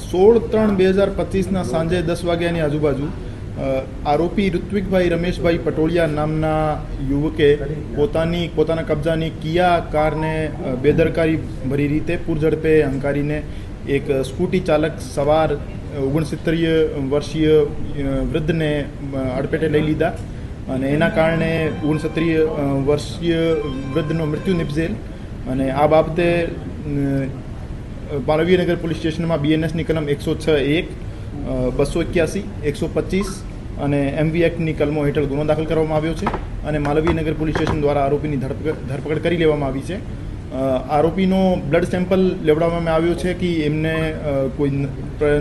સોળ ત્રણ બે હજાર પચીસના સાંજે દસ વાગ્યાની આજુબાજુ આરોપી ઋત્વિકભાઈ રમેશભાઈ પટોળિયા નામના યુવકે પોતાની, પોતાના કબજાની કિયા કારને બેદરકારી ભરી રીતે પૂરઝડપે હંકારીને એક સ્કૂટી ચાલક સવાર ઓગણસિત્તરીય વર્ષીય વૃદ્ધને અડપેટે લઈ લીધા અને એના કારણે ઓગણસત્રીય વર્ષીય વૃદ્ધનો મૃત્યુ નિપજેલ અને આ બાબતે માલવીયનગર પોલીસ સ્ટેશનમાં બીએનએસની કલમ એકસો છ એક બસો એક્યાસી એકસો પચીસ અને એમવી એક્ટની કલમો હેઠળ ગુનો દાખલ કરવામાં આવ્યો છે અને માલવીયનગર પોલીસ સ્ટેશન દ્વારા આરોપીની ધરપકડ કરી લેવામાં આવી છે આરોપીનો બ્લડ સેમ્પલ લેવડાવવામાં આવ્યો છે કે એમને કોઈ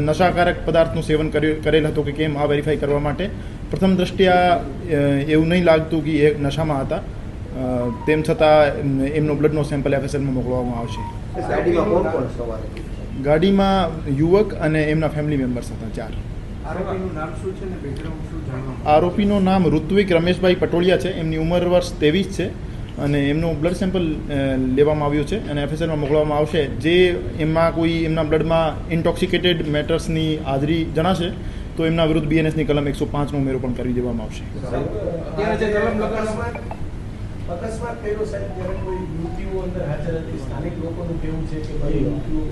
નશાકારક પદાર્થનું સેવન કરેલ હતું કે કેમ, આ વેરીફાઈ કરવા માટે. પ્રથમ દ્રષ્ટિયા એવું નહીં લાગતું કે એ નશામાં હતા. તેમ છતાં એમનો બ્લડનો સેમ્પલ એફએસએલમાં મોકલવામાં આવશે. ગાડીમાં યુવક અને એમના ફેમિલી મેમ્બર્સ હતા ચાર. આરોપીનું નામ શું છે ને બેકગ્રાઉન્ડ શું જાણવા આરોપીનું નામ ઋત્વિક રમેશભાઈ પટોળિયા છે. એમની ઉંમર વર્ષ ત્રેવીસ છે અને એમનું બ્લડ સેમ્પલ લેવામાં આવ્યું છે અને એફએસએલમાં મોકલવામાં આવશે. જે એમાં કોઈ એમના બ્લડમાં ઇન્ટોક્સિકેટેડ મેટર્સની હાજરી જણાશે તો એમના વિરુદ્ધ બીએનએસની કલમ એકસો પાંચનો ઉમેરો પણ કરી દેવામાં આવશે.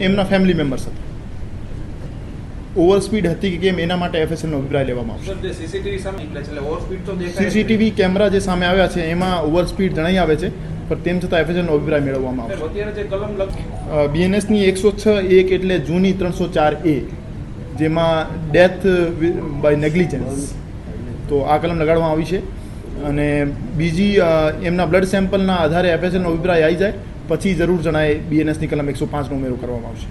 એમના ફેમિલી મેમ્બર્સ હતા ઓવર સ્પીડ હતી. કે કેમ એના માટે એફએસએલનો અભિપ્રાય લેવામાં આવશે. સીસીટીવી સામે એટલે છે એટલે ઓવર સ્પીડ તો દેખાય જ. સીસીટીવી કેમેરા જે સામે આવ્યા છે એમાં ઓવર સ્પીડ જણાઈ આવે છે પણ તેમ છતાં એફએસએલનો અભિપ્રાય મેળવવામાં આવશે. સાહેબ, અત્યારે જે કલમ લગ બીએનએસની એકસો છ એક એટલે જૂની ત્રણસો ચાર એ જેમાં ડેથ બાય નેગ્લિજન્સ તો આ કલમ લગાડવામાં આવી છે. અને બીજી એમના બ્લડ સેમ્પલના આધારે એફએસએલનો અભિપ્રાય આવી જાય, પછી જરૂર જણાય બીએનએસની કલમ એકસો પાંચનો ઉમેરો કરવામાં આવશે.